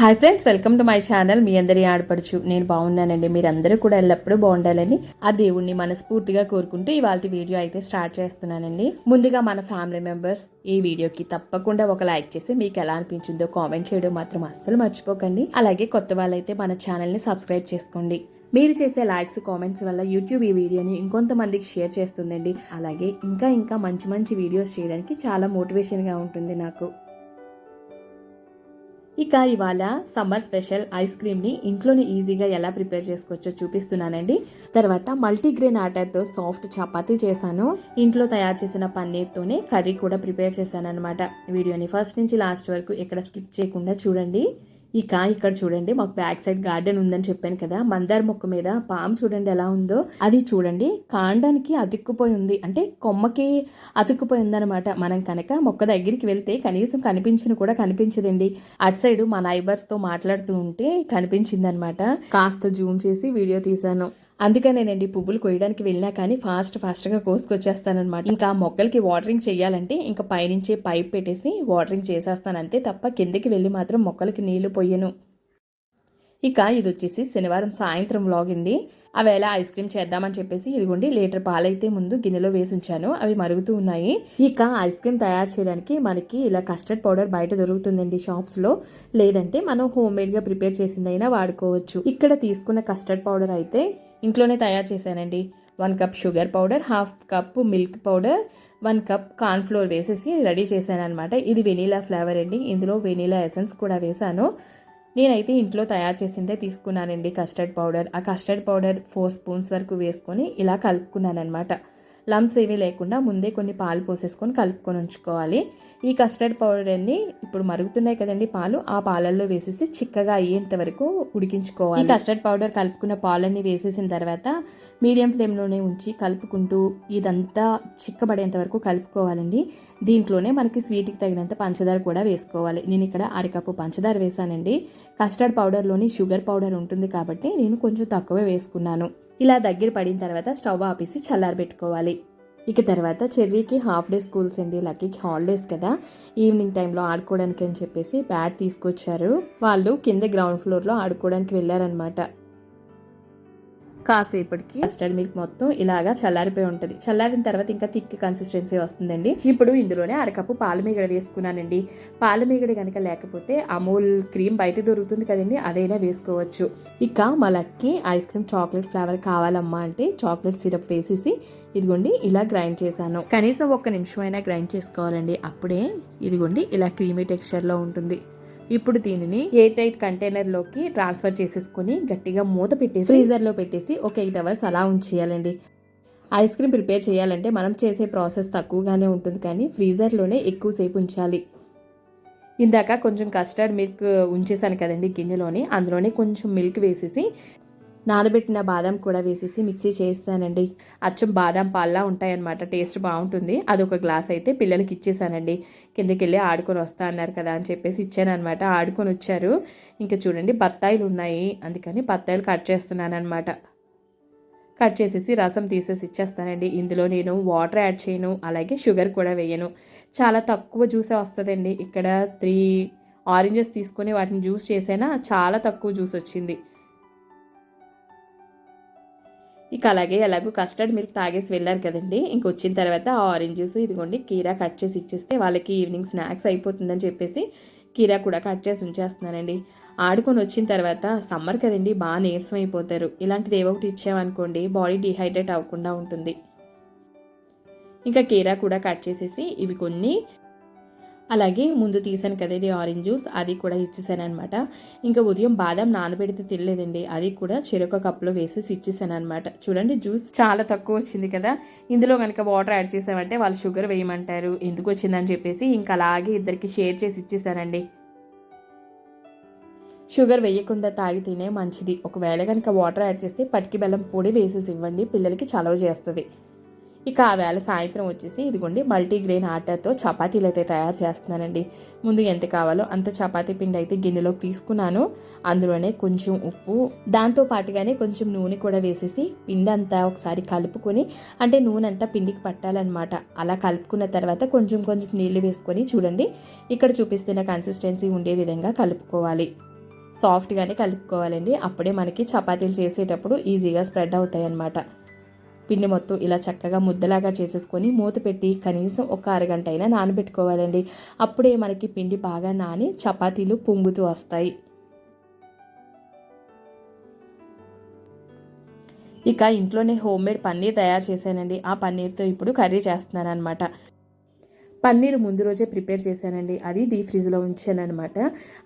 Hi friends welcome to my channel మీ అందరి ఆడపడుచు. నేను బాగున్నానండి. మీరందరూ కూడా ఎల్లప్పుడూ బాగుండాలని ఆ దేవుణ్ణి మనస్ఫూర్తిగా కోరుకుంటూ ఇవాళ వీడియో అయితే స్టార్ట్ చేస్తున్నానండి. ముందుగా మన ఫ్యామిలీ మెంబర్స్ ఈ వీడియోకి తప్పకుండా ఒక లైక్ చేసి మీకు ఎలా అనిపించిందో కామెంట్ చేయడం మాత్రం అస్సలు మర్చిపోకండి. అలాగే కొత్త వాళ్ళైతే మన ఛానల్ని సబ్స్క్రైబ్ చేసుకోండి. మీరు చేసే లైక్స్ కామెంట్స్ వల్ల యూట్యూబ్ ఈ వీడియోని ఇంకొంతమందికి షేర్ చేస్తుందండి. అలాగే ఇంకా ఇంకా మంచి మంచి వీడియోస్ చేయడానికి చాలా మోటివేషన్గా ఉంటుంది నాకు. ఇక ఇవాళ సమ్మర్ స్పెషల్ ఐస్ క్రీమ్ని ఇంట్లోనే ఈజీగా ఎలా ప్రిపేర్ చేసుకోవచ్చో చూపిస్తున్నానండి. తర్వాత మల్టీగ్రెయిన్ ఆటాతో సాఫ్ట్ చపాతీ చేశాను. ఇంట్లో తయారు చేసిన పన్నీర్తోనే కర్రీ కూడా ప్రిపేర్ చేశాను అనమాట వీడియోని ఫస్ట్ నుంచి లాస్ట్ వరకు ఎక్కడ స్కిప్ చేయకుండా చూడండి. ఇక ఇక్కడ చూడండి మాకు బ్యాక్ సైడ్ గార్డెన్ ఉందని చెప్పాను కదా మందార మొక్క మీద పాము చూడండి ఎలా ఉందో. అది చూడండి కాండానికి అతుక్కుపోయి ఉంది. అంటే కొమ్మకి అతుక్కుపోయి ఉందన్నమాట. మనం కనుక మొక్క దగ్గరికి వెళ్తే కనీసం కనిపించిన కూడా కనిపించదండి. అటు సైడ్ మా నైబర్స్తో మాట్లాడుతూ ఉంటే కనిపించిందనమాట కాస్త జూమ్ చేసి వీడియో తీశాను. అందుకనేనండి పువ్వులు కొయ్యడానికి వెళ్ళినా కానీ ఫాస్ట్ ఫాస్ట్గా కోసుకొచ్చేస్తానమాట ఇంకా మొక్కలకి వాటరింగ్ చేయాలంటే ఇంకా పైనుంచే పైప్ పెట్టేసి వాటరింగ్ చేసేస్తాను అంతే తప్ప కిందకి వెళ్ళి మాత్రం మొక్కలకి నీళ్ళు పొయ్యను ఇక ఇది వచ్చేసి శనివారం సాయంత్రం వ్లాగ్ అండి. అవేళ ఐస్ క్రీమ్ చేద్దామని చెప్పేసి ఇదిగోండి లీటర్ పాలైతే ముందు గిన్నెలో వేసి ఉంచాను. అవి మరుగుతూ ఉన్నాయి. ఇక ఐస్ క్రీమ్ తయారు చేయడానికి మనకి ఇలా కస్టర్డ్ పౌడర్ బయట దొరుకుతుందండి షాప్స్లో. లేదంటే మనం హోమ్ మేడ్గా ప్రిపేర్ చేసిందైనా వాడుకోవచ్చు. ఇక్కడ తీసుకున్న కస్టర్డ్ పౌడర్ అయితే ఇంట్లోనే తయారు చేశానండి. One cup sugar powder half cup milk powder one cup cornflour వేసేసి రెడీ చేశాను అనమాట ఇది వెనీలా ఫ్లేవర్ అండి. ఇందులో వెనీలా ఎసెన్స్ కూడా వేశాను. నేనైతే ఇంట్లో తయారు చేసిందే తీసుకున్నానండి కస్టర్డ్ పౌడర్. ఆ కస్టర్డ్ పౌడర్ ఫోర్ స్పూన్స్ వరకు వేసుకొని ఇలా కలుపుకున్నాను అనమాట లమ్స్ ఏమీ లేకుండా ముందే కొన్ని పాలు పోసేసుకొని కలుపుకొని ఉంచుకోవాలి. ఈ కస్టర్డ్ పౌడర్ ఇప్పుడు మరుగుతున్నాయి కదండి పాలు ఆ పాలల్లో వేసేసి చిక్కగా అయ్యేంత వరకు ఉడికించుకోవాలి. ఈ కస్టర్డ్ పౌడర్ కలుపుకున్న పాలన్నీ వేసేసిన తర్వాత మీడియం ఫ్లేమ్లోనే ఉంచి కలుపుకుంటూ ఇదంతా చిక్కబడేంత వరకు కలుపుకోవాలండి. దీంట్లోనే మనకి స్వీట్కి తగినంత పంచదార కూడా వేసుకోవాలి. నేను ఇక్కడ అరకప్పు పంచదార వేసానండి. కస్టర్డ్ పౌడర్లోని షుగర్ పౌడర్ ఉంటుంది కాబట్టి నేను కొంచెం తక్కువే వేసుకున్నాను. ఇలా దగ్గర పడిన తర్వాత స్టవ్ ఆపేసి చల్లారబెట్టుకోవాలి. ఇక తర్వాత చెర్రీకి హాఫ్ డే స్కూల్స్ అండి లక్కీకి హాలిడేస్ కదా. ఈవినింగ్ టైంలో ఆడుకోవడానికి అని చెప్పేసి బ్యాట్ తీసుకొచ్చారు. వాళ్ళు కింద గ్రౌండ్ ఫ్లోర్లో ఆడుకోవడానికి వెళ్ళారనమాట కాసేపటికి కస్టర్డ్ మిల్క్ మొత్తం ఇలాగా చల్లారిపోయి ఉంటుంది. చల్లారిన తర్వాత ఇంకా థిక్ కన్సిస్టెన్సీ వస్తుందండి. ఇప్పుడు ఇందులోనే అరకప్పు పాల మీగడ వేసుకున్నానండి. పాల మీగడ కనుక లేకపోతే అమూల్ క్రీమ్ బయట దొరుకుతుంది కదండి అదైనా వేసుకోవచ్చు. ఇక మలక్కి ఐస్ క్రీమ్ చాక్లెట్ ఫ్లేవర్ కావాలమ్మా అంటే చాక్లెట్ సిరప్ వేసేసి ఇదిగోండి ఇలా గ్రైండ్ చేశాను. కనీసం ఒక్క నిమిషం అయినా గ్రైండ్ చేసుకోవాలండి. అప్పుడే ఇదిగోండి ఇలా క్రీమీ టెక్స్చర్లో ఉంటుంది. ఇప్పుడు దీనిని ఎయిట్ ఎయిట్ కంటైనర్లోకి ట్రాన్స్ఫర్ చేసేసుకుని గట్టిగా మూత పెట్టేసి ఫ్రీజర్లో పెట్టేసి ఒక ఎయిట్ అవర్స్ అలా ఉంచేయాలండి. ఐస్ క్రీమ్ ప్రిపేర్ చేయాలంటే మనం చేసే ప్రాసెస్ తక్కువగానే ఉంటుంది కానీ ఫ్రీజర్లోనే ఎక్కువసేపు ఉంచాలి. ఇందాక కొంచెం కస్టర్డ్ మిల్క్ ఉంచేసాను కదండి గిన్నెలోని అందులోనే కొంచెం మిల్క్ వేసేసి నానబెట్టిన బాదం కూడా వేసేసి మిక్సీ చేస్తానండి. అచ్చం బాదం పాల్లా ఉంటాయన్నమాట. టేస్ట్ బాగుంటుంది. అదొక గ్లాస్ అయితే పిల్లలకి ఇచ్చేసానండి. కిందకి వెళ్ళి ఆడుకొని వస్తా అన్నారు కదా అని చెప్పేసి ఇచ్చానమాట ఆడుకొని వచ్చారు. ఇంకా చూడండి బత్తాయిలు ఉన్నాయి. అందుకని బత్తాయిలు కట్ చేస్తున్నాను అనమాట కట్ చేసేసి రసం తీసేసి ఇచ్చేస్తానండి. ఇందులో నేను వాటర్ యాడ్ చేయను. అలాగే షుగర్ కూడా వేయను. చాలా తక్కువ జ్యూసే వస్తుందండి. ఇక్కడ త్రీ ఆరెంజెస్ తీసుకొని వాటిని జ్యూస్ చేసైనా చాలా తక్కువ జ్యూస్ వచ్చింది. ఇక అలాగే ఎలాగో కస్టర్డ్ మిల్క్ తాగేసి వెళ్ళారు కదండి. ఇంక వచ్చిన తర్వాత ఆ ఆరెంజ్ జ్యూస్ ఇదిగోండి కీరా కట్ చేసి ఇచ్చేస్తే వాళ్ళకి ఈవినింగ్ స్నాక్స్ అయిపోతుందని చెప్పేసి కీరా కూడా కట్ చేసి ఉంచేస్తున్నానండి. ఆడుకొని వచ్చిన తర్వాత సమ్మర్ కదండి బాగా నీరసం అయిపోతారు. ఇలాంటిది ఏవో ఒకటి ఇచ్చామనుకోండి బాడీ డిహైడ్రేట్ అవ్వకుండా ఉంటుంది. ఇంకా కీరా కూడా కట్ చేసేసి ఇవి కొన్ని అలాగే ముందు తీసాను కదా ఇది ఆరెంజ్ జ్యూస్ అది కూడా ఇచ్చేసాను అనమాట ఇంకా ఉదయం బాదం నానబెడితే తినలేదండి అది కూడా చెరొక కప్లో వేసేసి ఇచ్చేసాను అనమాట చూడండి జ్యూస్ చాలా తక్కువ వచ్చింది కదా ఇందులో కనుక వాటర్ యాడ్ చేసామంటే వాళ్ళు షుగర్ వేయమంటారు ఎందుకు వచ్చిందని చెప్పేసి ఇంకా అలాగే ఇద్దరికి షేర్ చేసి ఇచ్చేసానండి. షుగర్ వేయకుండా తాగితేనే మంచిది ఒకవేళ కనుక వాటర్ యాడ్ చేస్తే పటికి బెల్లం పొడి వేసేసి ఇవ్వండి పిల్లలకి చలవ చేస్తుంది. ఇక ఆ వేళ సాయంత్రం వచ్చేసి ఇదిగోండి మల్టీగ్రెయిన్ ఆటాతో చపాతీలు అయితే తయారు చేస్తున్నానండి. ముందు ఎంత కావాలో అంత చపాతీ పిండి అయితే గిన్నెలోకి తీసుకున్నాను. అందులోనే కొంచెం ఉప్పు దాంతో పాటుగానే కొంచెం నూనె కూడా వేసేసి పిండి అంతా ఒకసారి కలుపుకొని అంటే నూనె అంతా పిండికి పట్టాలన్నమాట. అలా కలుపుకున్న తర్వాత కొంచెం కొంచెం నీళ్ళు వేసుకొని చూడండి ఇక్కడ చూపిస్తున్న కన్సిస్టెన్సీ ఉండే విధంగా కలుపుకోవాలి. సాఫ్ట్గానే కలుపుకోవాలండి. అప్పుడే మనకి చపాతీలు చేసేటప్పుడు ఈజీగా స్ప్రెడ్ అవుతాయి అన్నమాట పిండి మొత్తం ఇలా చక్కగా ముద్దలాగా చేసేసుకొని మూత పెట్టి కనీసం ఒక అరగంట అయినా నానబెట్టుకోవాలండి. అప్పుడే మనకి పిండి బాగా నాని చపాతీలు పొంగుతూ వస్తాయి. ఇక ఇంట్లోనే హోమ్ మేడ్ పన్నీర్ తయారు చేశానండి. ఆ పన్నీర్తో ఇప్పుడు కర్రీ చేస్తున్నాను అనమాట పన్నీర్ ముందు రోజే ప్రిపేర్ చేశానండి. అది డీ ఫ్రిడ్జ్లో ఉంచాను అనమాట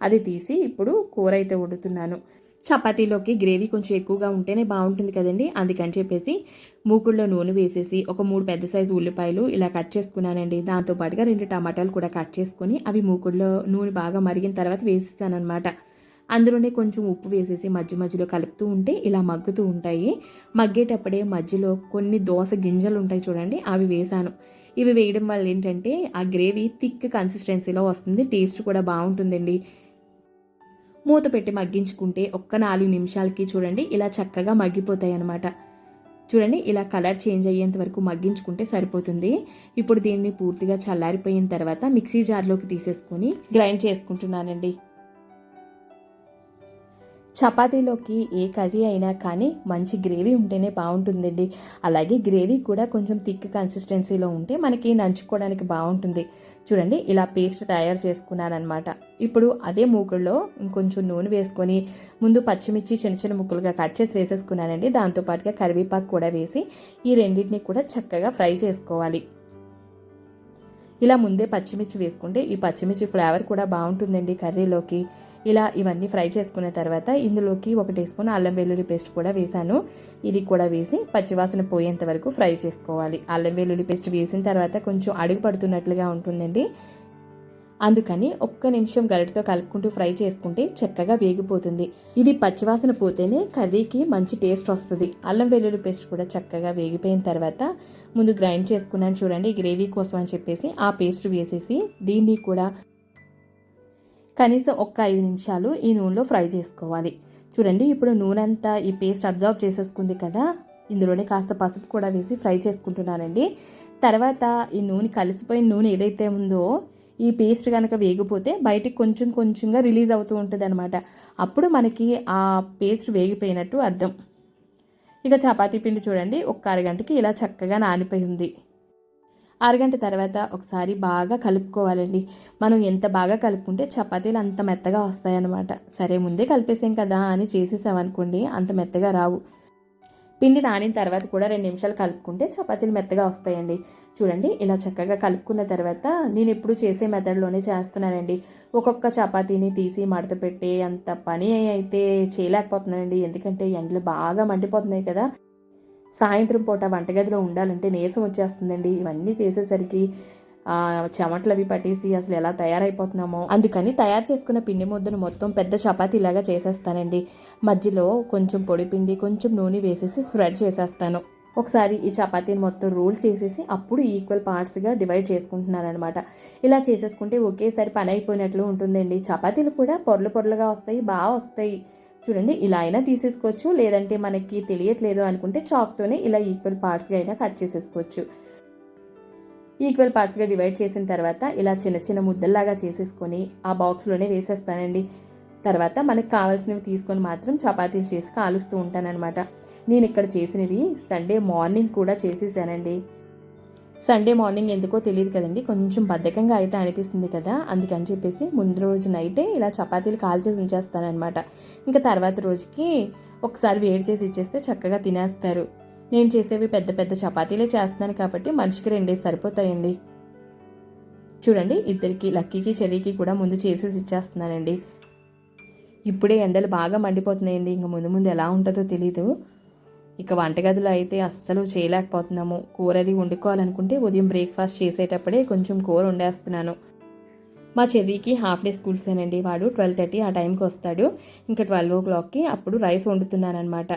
అది తీసి ఇప్పుడు కూర అయితే వండుతున్నాను. చపాతీలోకి గ్రేవీ కొంచెం ఎక్కువగా ఉంటేనే బాగుంటుంది కదండి. అందుకని చెప్పేసి మూకుల్లో నూనె వేసేసి ఒక మూడు పెద్ద సైజు ఉల్లిపాయలు ఇలా కట్ చేసుకున్నానండి. దాంతోపాటుగా రెండు టమాటాలు కూడా కట్ చేసుకొని అవి మూకుల్లో నూనె బాగా మరిగిన తర్వాత వేసేసానమాట అందులోనే కొంచెం ఉప్పు వేసేసి మధ్య మధ్యలో కలుపుతూ ఉంటే ఇలా మగ్గుతూ ఉంటాయి. మగ్గేటప్పుడే మధ్యలో కొన్ని దోశ గింజలు ఉంటాయి చూడండి అవి వేసాను. ఇవి వేయడం వల్ల ఏంటంటే ఆ గ్రేవీ థిక్ కన్సిస్టెన్సీలో వస్తుంది టేస్ట్ కూడా బాగుంటుందండి. మూత పెట్టి మగ్గించుకుంటే ఒక్క నాలుగు నిమిషాలకి చూడండి ఇలా చక్కగా మగ్గిపోతాయి అన్నమాట చూడండి ఇలా కలర్ చేంజ్ అయ్యేంత వరకు మగ్గించుకుంటే సరిపోతుంది. ఇప్పుడు దీన్ని పూర్తిగా చల్లారిపోయిన తర్వాత మిక్సీ జార్లోకి తీసేసుకొని గ్రైండ్ చేసుకుంటున్నానండి. చపాతీలోకి ఏ కర్రీ అయినా కానీ మంచి గ్రేవీ ఉంటేనే బాగుంటుందండి. అలాగే గ్రేవీ కూడా కొంచెం థిక్ కన్సిస్టెన్సీలో ఉంటే మనకి నంచుకోవడానికి బాగుంటుంది. చూడండి ఇలా పేస్ట్ తయారు చేసుకున్నాను అనమాట ఇప్పుడు అదే మూకుల్లో ఇంకొంచెం నూనె వేసుకొని ముందు పచ్చిమిర్చి చిన్న చిన్న ముక్కలుగా కట్ చేసి వేసేసుకున్నానండి. దాంతోపాటుగా కరివేపాకు కూడా వేసి ఈ రెండింటిని కూడా చక్కగా ఫ్రై చేసుకోవాలి. ఇలా ముందే పచ్చిమిర్చి వేసుకుంటే ఈ పచ్చిమిర్చి ఫ్లేవర్ కూడా బాగుంటుందండి కర్రీలోకి. ఇలా ఇవన్నీ ఫ్రై చేసుకున్న తర్వాత ఇందులోకి ఒక టీ స్పూన్ అల్లం వెల్లుల్లి పేస్ట్ కూడా వేసాను. ఇది కూడా వేసి పచ్చివాసన పోయేంత వరకు ఫ్రై చేసుకోవాలి. అల్లం వెల్లుల్లి పేస్ట్ వేసిన తర్వాత కొంచెం అడుగు పడుతున్నట్లుగా ఉంటుందండి. అందుకని ఒక్క నిమిషం గరిటతో కలుపుకుంటూ ఫ్రై చేసుకుంటే చక్కగా వేగిపోతుంది. ఇది పచ్చివాసన పోతేనే కర్రీకి మంచి టేస్ట్ వస్తుంది. అల్లం వెల్లుల్లి పేస్ట్ కూడా చక్కగా వేగిపోయిన తర్వాత ముందు గ్రైండ్ చేసుకున్నాను చూడండి గ్రేవీ కోసం అని చెప్పేసి ఆ పేస్ట్ వేసేసి దీన్ని కూడా కనీసం ఒక్క ఐదు నిమిషాలు ఈ నూనెలో ఫ్రై చేసుకోవాలి. చూడండి ఇప్పుడు నూనె అంతా ఈ పేస్ట్ అబ్జర్వ్ చేసేసుకుంది కదా. ఇందులోనే కాస్త పసుపు కూడా వేసి ఫ్రై చేసుకుంటున్నానండి. తర్వాత ఈ నూనె కలిసిపోయిన నూనె ఏదైతే ఉందో ఈ పేస్ట్ కనుక వేగిపోతే బయటికి కొంచెం కొంచెంగా రిలీజ్ అవుతూ ఉంటుంది అనమాట అప్పుడు మనకి ఆ పేస్ట్ వేగిపోయినట్టు అర్థం. ఇక చపాతీ పిండి చూడండి ఒక్క అరగంటకి ఇలా చక్కగా నానిపోయి ఉంది అరగంట తర్వాత ఒకసారి బాగా కలుపుకోవాలండి. మనం ఎంత బాగా కలుపుకుంటే చపాతీలు అంత మెత్తగా వస్తాయన్నమాట. సరే ముందే కలిపేసాం కదా అని చేసేసామనుకోండి అంత మెత్తగా రావు. పిండి నానిన తర్వాత కూడా రెండు నిమిషాలు కలుపుకుంటే చపాతీలు మెత్తగా వస్తాయండి. చూడండి ఇలా చక్కగా కలుపుకున్న తర్వాత నేను ఎప్పుడు చేసే మెథడ్లోనే చేస్తున్నానండి. ఒక్కొక్క చపాతీని తీసి మడత పెట్టే అంత పని అయితే చేయలేకపోతున్నానండి. ఎందుకంటే ఎండలు బాగా మండిపోతున్నాయి కదా. సాయంత్రం పూట వంటగదిలో ఉండాలంటే నీరసం వచ్చేస్తుందండి. ఇవన్నీ చేసేసరికి చెమటలు అవి పట్టేసి అసలు ఎలా తయారైపోతున్నామో. అందుకని తయారు చేసుకున్న పిండి ముద్దను మొత్తం పెద్ద చపాతీలాగా చేసేస్తానండి. మధ్యలో కొంచెం పొడి పిండి కొంచెం నూనె వేసేసి స్ప్రెడ్ చేసేస్తాను. ఒకసారి ఈ చపాతీని మొత్తం రోల్ చేసేసి అప్పుడు ఈక్వల్ పార్ట్స్గా డివైడ్ చేసుకుంటున్నాను అనమాట ఇలా చేసేసుకుంటే ఒకేసారి పని అయిపోయినట్లు ఉంటుందండి. చపాతీలు కూడా పొరలు పొరలుగా వస్తాయి బాగా వస్తాయి. చూడండి ఇలా అయినా తీసేసుకోవచ్చు. లేదంటే మనకి తెలియట్లేదు అనుకుంటే చాక్తోనే ఇలా ఈక్వల్ పార్ట్స్గా అయినా కట్ చేసేసుకోవచ్చు. ఈక్వల్ పార్ట్స్గా డివైడ్ చేసిన తర్వాత ఇలా చిన్న చిన్న ముద్దల్లాగా చేసేసుకొని ఆ బాక్స్లోనే వేసేస్తానండి. తర్వాత మనకు కావాల్సినవి తీసుకొని మాత్రం చపాతీలు చేసి కాలుస్తూ ఉంటానన్నమాట. నేను ఇక్కడ చేసినవి సండే మార్నింగ్ కూడా చేసేసానండి. సండే మార్నింగ్ ఎందుకో తెలియదు కదండి. కొంచెం బద్ధకంగా అయితే అనిపిస్తుంది కదా. అందుకని చెప్పేసి ముందు రోజు నైటే ఇలా చపాతీలు కాల్చేసి ఉంచేస్తానమాట ఇంకా తర్వాత రోజుకి ఒకసారి వేడి చేసి ఇచ్చేస్తే చక్కగా తినేస్తారు. నేను చేసేవి పెద్ద పెద్ద చపాతీలే చేస్తున్నాను కాబట్టి మనిషికి రెండేసి సరిపోతాయండి. చూడండి ఇద్దరికి లక్కీకి చెర్రీకి కూడా ముందు చేసేసి ఇచ్చేస్తున్నానండి. ఇప్పుడే ఎండలు బాగా మండిపోతున్నాయండి. ఇంక ముందు ముందు ఎలా ఉంటుందో తెలీదు. ఇక వంటగదిలో అయితే అస్సలు చేయలేకపోతున్నాము. కూర అది వండుకోవాలనుకుంటే ఉదయం బ్రేక్ఫాస్ట్ చేసేటప్పుడే కొంచెం కూర వండేస్తున్నాను. మా చెర్రీకి హాఫ్ డే స్కూల్సేనండి. వాడు ట్వెల్వ్ థర్టీ ఆ టైంకి వస్తాడు. ఇంకా ట్వెల్వ్ ఓ క్లాక్కి అప్పుడు రైస్ వండుతున్నానమాట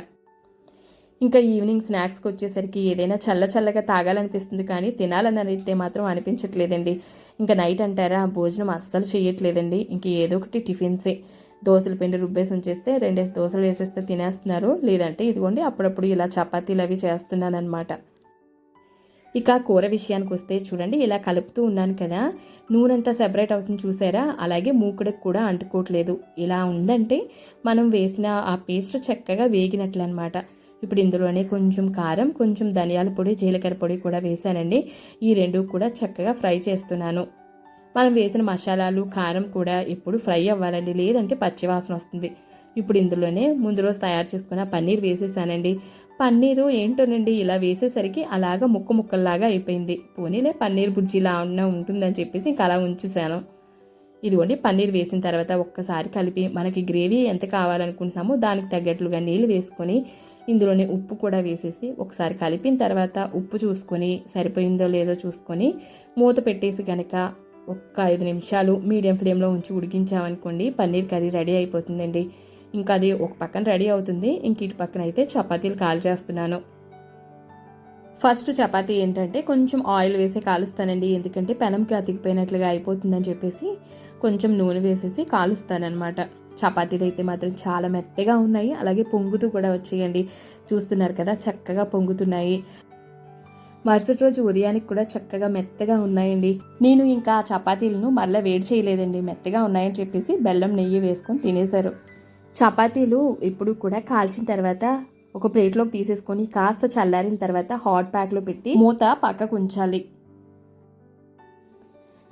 ఇంకా ఈవినింగ్ స్నాక్స్కి వచ్చేసరికి ఏదైనా చల్ల చల్లగా తాగాలనిపిస్తుంది కానీ తినాలని అయితే మాత్రం అనిపించట్లేదండి. ఇంకా నైట్ అంటారా భోజనం అస్సలు చేయట్లేదండి ఇంక ఏదో ఒకటి టిఫిన్సే. దోశల పిండి రుబ్బేసి ఉంచేస్తే రెండేసి దోశలు వేసేస్తే తినేస్తున్నారు. లేదంటే ఇదిగోండి అప్పుడప్పుడు ఇలా చపాతీలు అవి చేస్తున్నాను అనమాట ఇక కూర విషయానికి వస్తే చూడండి ఇలా కలుపుతూ ఉన్నాను కదా. నూనె అంతా సెపరేట్ అవుతుంది చూసారా? అలాగే మూకుడికి కూడా అంటుకోవట్లేదు. ఇలా ఉందంటే మనం వేసిన ఆ పేస్ట్ చక్కగా వేగినట్లు అనమాట ఇప్పుడు ఇందులోనే కొంచెం కారం కొంచెం ధనియాల పొడి జీలకర్ర పొడి కూడా వేసానండి ఈ రెండు కూడా చక్కగా ఫ్రై చేస్తున్నాను. మనం వేసిన మసాలాలు కారం కూడా ఇప్పుడు ఫ్రై అవ్వాలండి. లేదంటే పచ్చివాసన వస్తుంది. ఇప్పుడు ఇందులోనే ముందు రోజు తయారు చేసుకున్న పన్నీర్ వేసేసానండి. పన్నీరు ఏంటోనండి? ఇలా వేసేసరికి అలాగ ముక్క ముక్కల్లాగా అయిపోయింది. పోనీనే పన్నీర్ బుజ్జిలా ఉన్న ఉంటుందని చెప్పేసి ఇంకా అలా ఉంచేసాను. ఇదిగోండి పన్నీర్ వేసిన తర్వాత ఒక్కసారి కలిపి మనకి గ్రేవీ ఎంత కావాలనుకుంటున్నామో దానికి తగ్గట్లుగా నీళ్ళు వేసుకొని ఇందులోనే ఉప్పు కూడా వేసేసి ఒకసారి కలిపిన తర్వాత ఉప్పు చూసుకొని సరిపోయిందో లేదో చూసుకొని మూత పెట్టేసి కనుక ఒక్క ఐదు నిమిషాలు మీడియం ఫ్లేమ్లో ఉంచి ఉడికించామనుకోండి పన్నీర్ కర్రీ రెడీ అయిపోతుందండి. ఇంకా అది ఒక పక్కన రెడీ అవుతుంది. ఇంక ఇటు పక్కన అయితే చపాతీలు కాల్ చేస్తున్నాను. ఫస్ట్ చపాతీ ఏంటంటే కొంచెం ఆయిల్ వేసి కాలుస్తానండి. ఎందుకంటే పెనంకి అతికిపోయినట్లుగా అయిపోతుందని చెప్పేసి కొంచెం నూనె వేసేసి కాలుస్తానమాట చపాతీలు అయితే మాత్రం చాలా మెత్తగా ఉన్నాయి. అలాగే పొంగుతూ కూడా వచ్చేయండి. చూస్తున్నారు కదా చక్కగా పొంగుతున్నాయి. మరుసటి రోజు ఉదయానికి కూడా చక్కగా మెత్తగా ఉన్నాయండి. నేను ఇంకా చపాతీలను మళ్ళీ వేడి చేయలేదండి. మెత్తగా ఉన్నాయని చెప్పేసి బెల్లం నెయ్యి వేసుకొని తినేశారు. చపాతీలు ఇప్పుడు కూడా కాల్చిన తర్వాత ఒక ప్లేట్లోకి తీసేసుకొని కాస్త చల్లారిన తర్వాత హాట్ ప్యాక్లో పెట్టి మూత పక్కకు ఉంచాలి.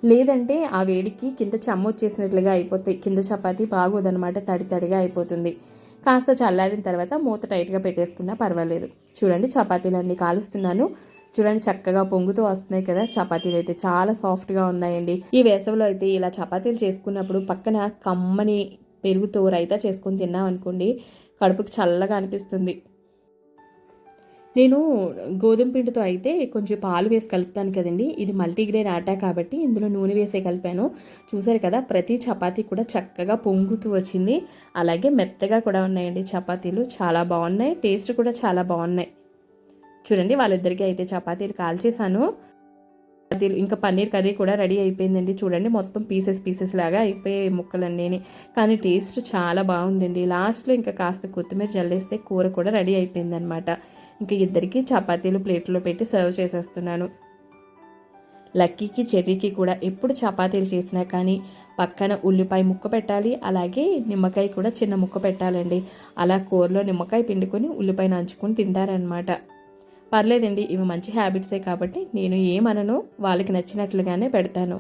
లేదంటే ఆ వేడికి కింద చెమ్మ వచ్చేసినట్లుగా అయిపోతాయి కింద చపాతి బాగోదనమాట తడి తడిగా అయిపోతుంది. కాస్త చల్లారిన తర్వాత మూత టైట్గా పెట్టేసుకున్నా పర్వాలేదు. చూడండి చపాతీలు అన్నీ కాలుస్తున్నాను. చూడండి చక్కగా పొంగుతూ వస్తున్నాయి కదా. చపాతీలు అయితే చాలా సాఫ్ట్గా ఉన్నాయండి. ఈ వేసవిలో అయితే ఇలా చపాతీలు చేసుకున్నప్పుడు పక్కన కమ్మని పెరుగుతో రైతా చేసుకొని తిన్నాం అనుకోండి కడుపుకి చల్లగా అనిపిస్తుంది. నేను గోధుమ పిండితో అయితే కొంచెం పాలు వేసి కలుపుతాను కదండి. ఇది మల్టీగ్రెయిన్ ఆటా కాబట్టి ఇందులో నూనె వేసే కలిపాను. చూసారు కదా ప్రతి చపాతీ కూడా చక్కగా పొంగుతూ వచ్చింది. అలాగే మెత్తగా కూడా ఉన్నాయండి చపాతీలు. చాలా బాగున్నాయి. టేస్ట్ కూడా చాలా బాగున్నాయి. చూడండి వాళ్ళిద్దరికీ అయితే చపాతీలు కాల్చేసాను చపాతీలు ఇంకా పన్నీర్ కర్రీ కూడా రెడీ అయిపోయిందండి. చూడండి మొత్తం పీసెస్ పీసెస్ లాగా అయిపోయాయి ముక్కలన్నీ కానీ టేస్ట్ చాలా బాగుందండి. లాస్ట్లో ఇంకా కాస్త కొత్తిమీర చల్లేస్తే కూర కూడా రెడీ అయిపోయిందనమాట ఇంకా ఇద్దరికి చపాతీలు ప్లేట్లో పెట్టి సర్వ్ చేసేస్తున్నాను. లక్కీకి చెర్రీకి కూడా ఎప్పుడు చపాతీలు చేసినా కానీ పక్కన ఉల్లిపాయ ముక్క పెట్టాలి. అలాగే నిమ్మకాయ కూడా చిన్న ముక్క పెట్టాలండి. అలా కూరలో నిమ్మకాయ పిండుకొని ఉల్లిపాయ నంచుకొని తింటారనమాట పర్లేదండి ఇవి మంచి హ్యాబిట్సే కాబట్టి నేను ఏమనను వాళ్ళకి నచ్చినట్లుగానే పెడతాను.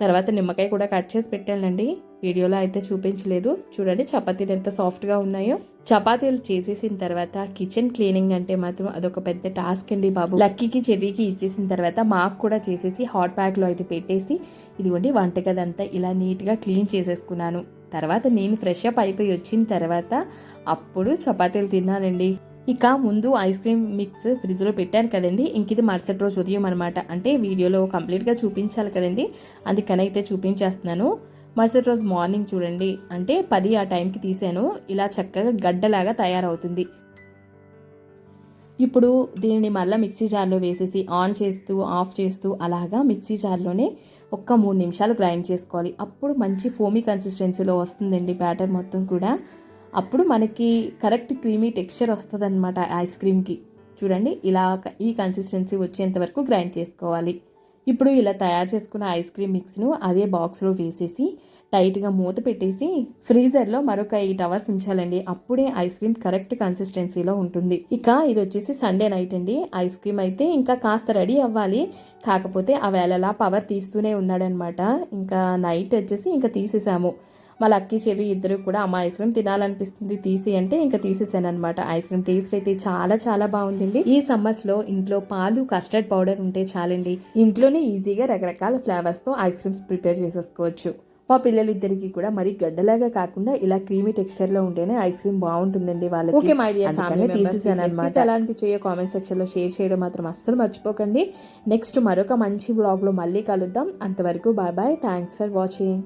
తర్వాత నిమ్మకాయ కూడా కట్ చేసి పెట్టానండి. వీడియోలో అయితే చూపించలేదు. చూడండి చపాతీలు ఎంత సాఫ్ట్గా ఉన్నాయో. చపాతీలు చేసేసిన తర్వాత కిచెన్ క్లీనింగ్ అంటే మాత్రం అదొక పెద్ద టాస్క్ అండి బాబు. లక్కీకి చెర్రీకి ఇచ్చేసిన తర్వాత మాకు కూడా చేసేసి హాట్ ప్యాక్లో అయితే పెట్టేసి ఇదిగోండి వంటగదంతా ఇలా నీట్గా క్లీన్ చేసేసుకున్నాను. తర్వాత నేను ఫ్రెష్ అప్ అయిపోయి వచ్చిన తర్వాత అప్పుడు చపాతీలు తిన్నానండి. ఇక ముందు ఐస్ క్రీమ్ మిక్స్ ఫ్రిడ్జ్లో పెట్టాను కదండి. ఇంక ఇది మరుసటి రోజు ఉదయం అనమాట అంటే వీడియోలో కంప్లీట్గా చూపించాలి కదండి. అందుకని అయితే చూపించేస్తున్నాను. మరుసటి రోజు మార్నింగ్ చూడండి. అంటే పది ఆ టైంకి తీసాను. ఇలా చక్కగా గడ్డలాగా తయారవుతుంది. ఇప్పుడు దీనిని మళ్ళీ మిక్సీ జార్లో వేసేసి ఆన్ చేస్తూ ఆఫ్ చేస్తూ అలాగా మిక్సీ జార్లోనే ఒక్క మూడు నిమిషాలు గ్రైండ్ చేసుకోవాలి. అప్పుడు మంచి ఫోమీ కన్సిస్టెన్సీలో వస్తుందండి బ్యాటర్ మొత్తం కూడా. అప్పుడు మనకి కరెక్ట్ క్రీమీ టెక్స్చర్ వస్తుంది అనమాట ఐస్ క్రీమ్కి. చూడండి ఇలా ఈ కన్సిస్టెన్సీ వచ్చేంత వరకు గ్రైండ్ చేసుకోవాలి. ఇప్పుడు ఇలా తయారు చేసుకున్న ఐస్ క్రీమ్ మిక్స్ను అదే బాక్స్లో వేసేసి టైట్గా మూత పెట్టేసి ఫ్రీజర్లో మరొక ఎయిట్ అవర్స్ ఉంచాలండి. అప్పుడే ఐస్ క్రీమ్ కరెక్ట్ కన్సిస్టెన్సీలో ఉంటుంది. ఇక ఇది వచ్చేసి సండే నైట్ అండి. ఐస్ క్రీమ్ అయితే ఇంకా కాస్త రెడీ అవ్వాలి. కాకపోతే ఆ వేళలా పవర్ తీస్తూనే ఉన్నాడనమాట ఇంకా నైట్ వచ్చేసి ఇంకా తీసేసాము. మా లక్కీ చెర్రీ ఇద్దరు కూడా అమ్మ ఐస్ క్రీమ్ తినాలనిపిస్తుంది తీసి అంటే ఇంకా తీసేసాను అనమాట ఐస్ క్రీమ్ టేస్ట్ అయితే చాలా చాలా బాగుందండి. ఈ సమ్మర్స్లో ఇంట్లో పాలు కస్టర్డ్ పౌడర్ ఉంటే చాలండి. ఇంట్లోనే ఈజీగా రకరకాల ఫ్లేవర్స్తో ఐస్ క్రీమ్స్ ప్రిపేర్ చేసేసుకోవచ్చు. మా పిల్లలిద్దరికి కూడా మరి గడ్డలాగా కాకుండా ఇలా క్రీమీ టెక్స్చర్లో ఉంటేనే ఐస్ క్రీమ్ బాగుంటుందండి వాళ్ళకి. ఓకే మై డియర్ ఫ్యామిలీ తీసేసాను అనమాట ఎలా అనిపించాయో కామెంట్ సెక్షన్లో షేర్ చేయడం మాత్రం అస్సలు మర్చిపోకండి. నెక్స్ట్ మరొక మంచి బ్లాగ్లో మళ్ళీ కలుద్దాం. అంతవరకు bye bye thanks for watching